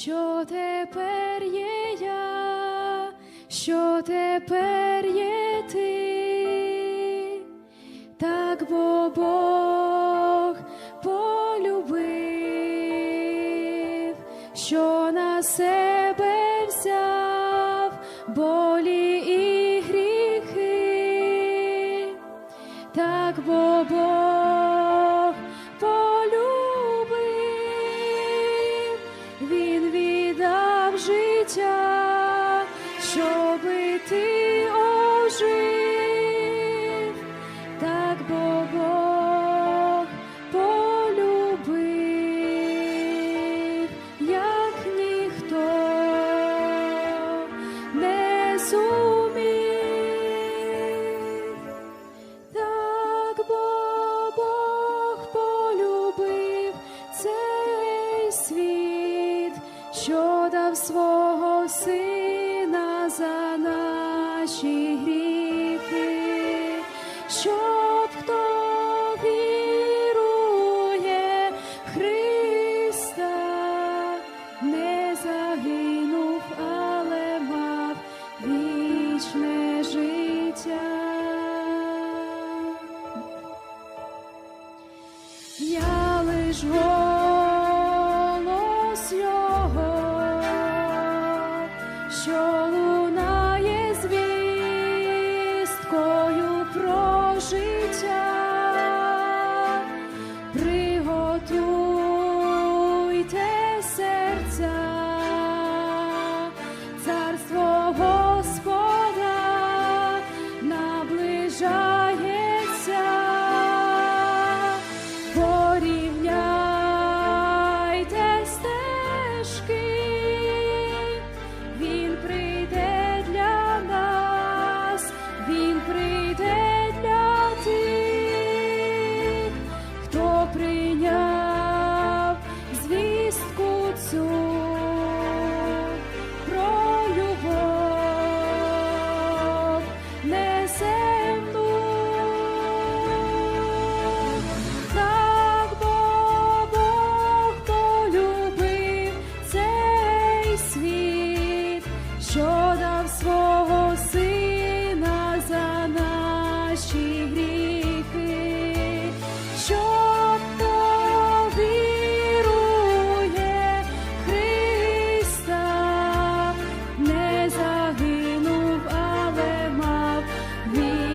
що тепер є я, що тепер є ти, так бо Бог полюбив, що на себе взяв болі і гріхи, так бо Бог життя, щоби ти ожив, так бо Бог полюбив, як ніхто не зумів. Так бо Бог полюбив цей світ, що дав свого сина за наші гріхи, щоб лунає звісткою про життя. Приготуйте